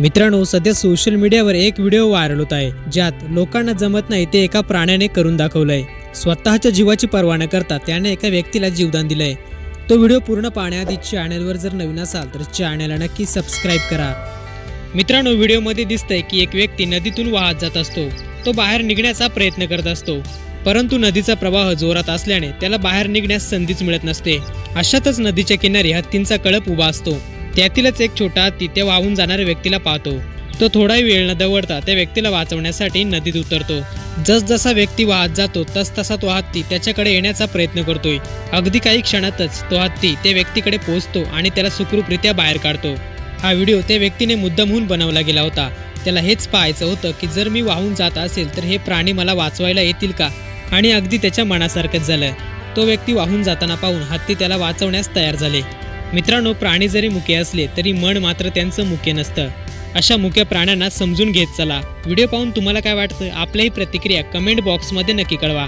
मित्रांनो सध्या सोशल मीडियावर एक व्हिडिओ व्हायरल होत आहे ज्यात लोकांना जमत नाही ते एका प्राण्याने करून दाखवलंय. स्वतःच्या जीवाची पर्वा न करता त्याने एका व्यक्तीला जीवदान दिलंय. तो व्हिडिओ पूर्ण पाहण्याआधी चॅनलवर जर नवीन असाल तर चॅनलला नक्की सबस्क्राईब करा. मित्रांनो व्हिडिओमध्ये दिसतंय की एक व्यक्ती नदीतून वाहत जात असतो. तो बाहेर निघण्याचा प्रयत्न करत असतो. परंतु नदीचा प्रवाह जोरात असल्याने त्याला बाहेर निघण्यास संधीच मिळत नसते. अशातच नदीच्या किनारी हत्तींचा कळप उभा असतो. त्यातीलच एक छोटा हत्ती त्या वाहून जाणाऱ्या व्यक्तीला पाहतो. तो थोडाही वेळ न दवडता त्या व्यक्तीला वाचवण्यासाठी नदीत उतरतो. जसजसा व्यक्ती वाहत जातो तस तसा तो हत्ती त्याच्याकडे येण्याचा प्रयत्न करतोय. अगदी काही क्षणातच तो हत्ती त्या व्यक्तीकडे पोहोचतो आणि त्याला सुखरूपरित्या बाहेर काढतो. हा व्हिडिओ त्या व्यक्तीने मुद्दामहून बनवला गेला होता. त्याला हेच पाहायचं होतं की जर मी वाहून जात असेल तर हे प्राणी मला वाचवायला येतील का? आणि अगदी त्याच्या मनासारखंच झालं. तो व्यक्ती वाहून जाताना पाहून हत्ती त्याला वाचवण्यास तयार झाले. मित्रांनो प्राणी जरी मुके असले तरी मन मात्र त्यांचं मुके नसतं. अशा मुक्या प्राण्यांना समजून घेत चला. व्हिडिओ पाहून तुम्हाला काय वाटतं? आपल्याही प्रतिक्रिया कमेंट बॉक्समध्ये नक्की कळवा.